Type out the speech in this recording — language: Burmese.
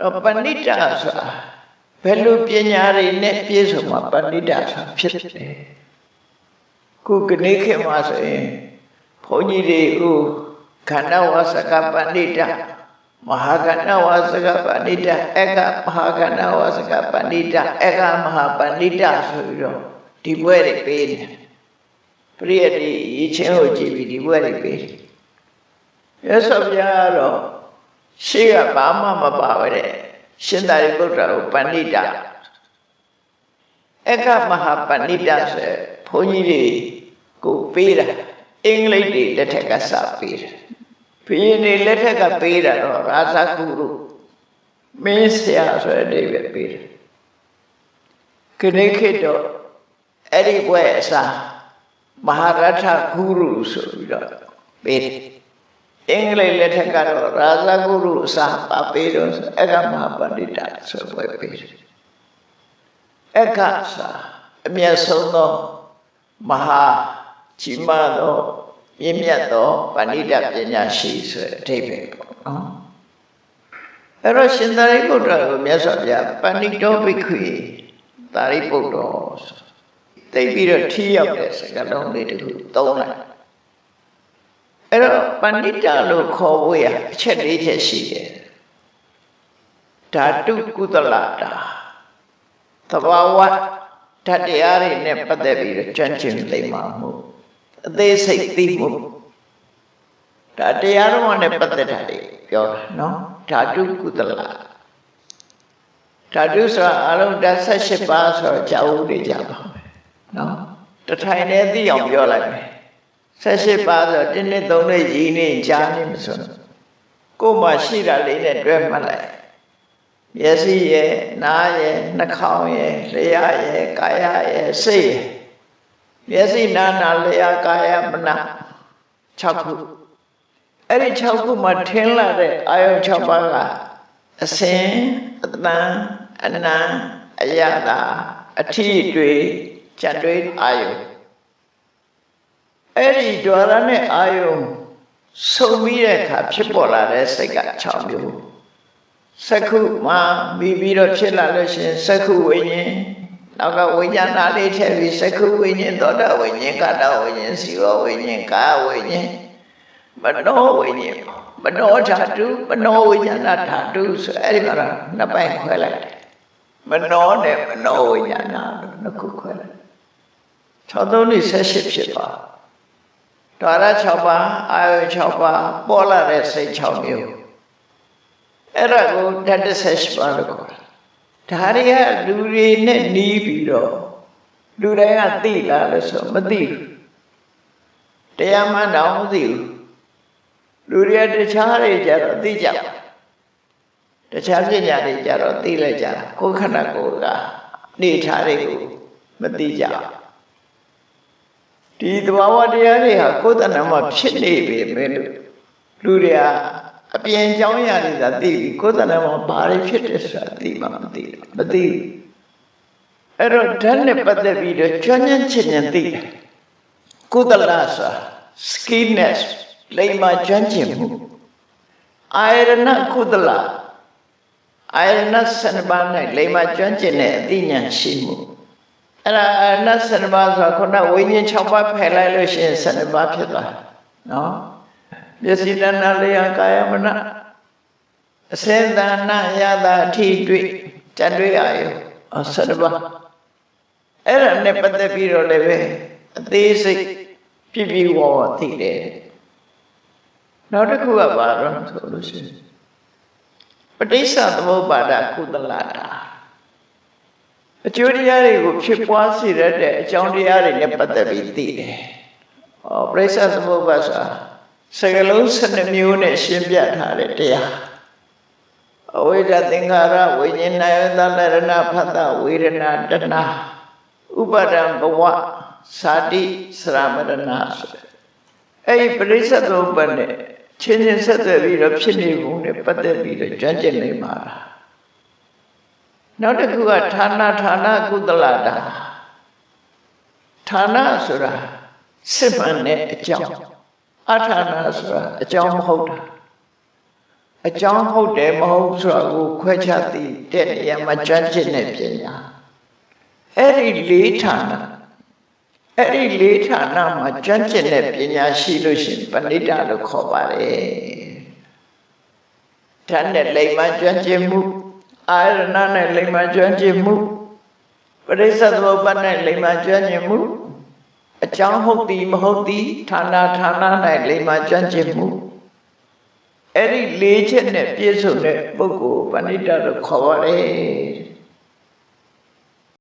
အဲ့တော့ပဏိတဆိုတာဘယ်လိုပညာတွေနဲ့ပြည့်စုံမှာပဏိတဆိုတာဖြစ်တယ်ခုကနေ့ခေတ်မှာဆိုရင်ဘုန်းကြီးတွေဥခန္ဓာဝါစကပဏိတမဟာကဏဝါစကပဏိတအကမဟာကဏဝါစကပဏိတအကမဟာပဏိတဆိုပြီးတော့ဒီဘွဲတွေပေးတယ်ပရိယတ်ဒီရချင်းကိုကြည့်ပြီးဒီဘွဲတွေပေးတယ်ရသော်ပြားတော့ ရှေ့ကဘာမှမပါပဲတဲ့ရှင်သာရိပုတ္တရာကိုပဏိတအကမဟာပဏိတဆိုဘုန်းကြီးတွေကိုပေးတာအင်္ဂလိပ်တွေလက်ထက်ကစပေးတယ်ဘုရင်တွေလက်ထက်ကပေးတာတော့ရာဇဂုရုမင်းဆရာဆိုတဲ့အဓိပ္ပာယ်ပေးတယ်ခဏခေတ်တော့အဲ့ဒီဘွဲအစားမဟာရထဂုရုဆိုပြီးတော့ပေးတယ် အင်္ဂလိပ်လက်ထက်ကတော့ရာဇဂုရုအစားပါပေးတော့ဆိုအကမဟာပဏိတဆိုဘွဲပေးတယ်အကစာအမျက်ဆုံးသောမဟာကြီးမားသောမြင့်မြတ်သောပဏိတပညာရှိဆိုတဲ့အဓိပ္ပာယ်ပေါ့နော်အဲ့တော့ရှင်သာရိပုတ္တရာကိုမြတ်စွာဘုရားပဏိတောဘိက္ခွေသာရိပုတ္တောဆိုသိပ်ပြီးတော့ထီးရောက်တဲ့စကားလုံးလေးတစ်ခုသုံးလိုက် အဲ့တော့ပဏိတလို့ခေါ်ဖို့ရအချက်လေးချက်ရှိတယ်ဓာတုကုသလတာသဘာဝဓာတ်တရားတွေနဲ့ပတ်သက်ပြီးတော့ကြွန့်ကျင်လိမ့်မှာမှုအသေးစိတ်သိမှုဒါတရားတော်နဲ့ပတ်သက်တာတွေပြောတာနော်ဓာတုကုသလဓာတုဆိုတာအလုံးဓာတ်78ပါးဆိုတော့ကြာဦးတွေကြပါမယ်နော်တထိုင်နဲ့သိအောင်ပြောလိုက်မယ် 78ပါးဆိုတော့တင်းနဲ့သုံးနဲ့ရည်နဲ့ကြားနေမစွန်းကိုယ်မှရှိတာလေးနဲ့တွဲမှတ်လိုက်မျက်စိရဲ့နားရဲ့နှာခေါင်းရဲ့လျှာရဲ့ကာယရဲ့စိတ်ရဲ့မျက်စိနာနာလျှာကာယမနာ6ခုအဲ့ဒီ6ခုမှာထင်းလာတဲ့အာယုံ6ပါးကအစင်အတန်အနံအယတာအထီတွေကြံတွေအာယုံ အဲ့ဒီဒွါရနဲ့အာယုံဆုံပြီးတဲ့အခါဖြစ်ပေါ်လာတဲ့စိတ်က6မျိုးစက္ခုမှာပြီးပြီးတော့ဖြစ်လာလို့ရှိရင်စက္ခုဝိညာဉ်နောက်ကဝိညာဏလေးထည့်ပြီးစက္ခုဝိညာဉ်သောတာဝိညာဉ်ကာတဝိညာဉ်စီဝဝိညာဉ်ကာဝိညာဉ်မနောဝိညာဉ်မနောဓာတုမနောဝိညာဏဓာတုဆိုအဲ့ဒီမှာတော့နှစ်ပိုင်းခွဲလိုက်တယ်မနောနဲ့မနောဝိညာဏလို့နှစ်ခုခွဲလိုက်6သုံးနေ78ဖြစ်သွား ဓာရ6ပါးအာယု6ပါးပေါ်လာတဲ့စိတ်6မျိုးအဲ့ဒါကိုဓာတ်78ပါးလို့ခေါ်တာဒါတွေကလူတွေနဲ့နီးပြီးတော့လူတိုင်းကသိလားလို့ဆိုမသိဘူးတရားမှန်တော့မသိဘူးလူတွေကတခြားတွေကြတော့သိကြပါတခြားပညာတွေကြတော့သိလိုက်ကြတာကိုယ်ခန္ဓာကိုယ်ကနေထားတွေကိုမသိကြ ဒီသဘာဝတရားတွေဟာကိုယ်တဏ္ဍမှာဖြစ်နေပြီပဲလို့လူတွေကအပြင်ကြောင်းရတွေသာသိပြီကိုယ်တဏ္ဍမှာဘာတွေဖြစ်တယ်ဆိုတာသိမှမသိဘူးမသိဘူးအဲ့တော့ဓာတ်နဲ့ပတ်သက်ပြီးတော့ကျွမ်းကျင်ခြင်းနဲ့သိတယ်ကုသလဆိုတာ skillness လိမ္မာကျွမ်းကျင်မှုအာရဏကုသလအာရဏ7ပါး၌လိမ္မာကျွမ်းကျင်တဲ့အသိဉာဏ်ရှိမှု အဲ့ဒါအာရဏ7ပါးဆိုတာခုနဝိညာဉ်6ပါးဖယ်လိုက်လို့ရှိရင်7ပါးဖြစ်သွားနော်မျက်စိတဏ္ဍလျာကာယမနအစေတနာယတာအထိတွေ့ကြံတွေ့ရရော7ပါးအဲ့ဒါနဲ့ပတ်သက်ပြီးတော့လည်းပဲအသေးစိတ်ပြပြဝဝသိတယ်နောက်တစ်ခုကဘာတော့ဆိုလို့ရှိရင်ပဋိစ္စသမုပ္ပါဒကုသလတာ အကျိုးတရားတွေကိုဖြစ်ပွားစေတဲ့အကြောင်းတရားတွေနဲ့ပတ်သက်ပြီးသိတယ်။ဩပဋိစ္စသမုပ္ပါဒဆိုတာစကလုံး12မျိုးနဲ့ရှင်းပြထားတဲ့တရား။အဝိဒသင်္ခါရဝိညာဏယတလရဏဖတ်တဝေဒနာတဏဥပါဒံဘဝသာတိစရမရဏဆိုအဲ့ဒီပရိစ္ဆေသမုပ္ပါဒ်နဲ့ချင်းချင်းဆက်သွယ်ပြီးတော့ဖြစ်နေပုံနဲ့ပတ်သက်ပြီးတော့ကြွန့်ကျင်နေမှာ နောက်တစ်ခုကဌာနဌာနကုသလတာဌာနဆိုတာစစ်မှန်တဲ့အကြောင်းအဌာနဆိုတာအကြောင်းမဟုတ်တာအကြောင်းဟုတ်တယ်မဟုတ်ဆိုတာကိုခွဲခြားသိတဲ့နေရာမှာကျွမ်းကျင်တဲ့ပညာအဲ့ဒီလေးဌာနအဲ့ဒီလေးဌာနမှာကျွမ်းကျင်တဲ့ပညာရှိလို့ရှရင်ပဏိတလို့ခေါ်ပါတယ်ဓာတ်နဲ့လိမ္မာကျွမ်းကျင်မှု အာရဏနဲ့လိမ္မာကျွမ်းကျင်မှုပရိစ္ဆေသမုပ္ပါဒ်နဲ့လိမ္မာကျွမ်းကျင်မှုအကြောင်းဟုတ်သည်မဟုတ်သည်ဌာနဌာန၌လိမ္မာကျွမ်းကျင်မှုအဲ့ဒီလေးချက်နဲ့ပြည့်စုံတဲ့ပုဂ္ဂိုလ်ပဏိတလို့ခေါ်ပါတယ်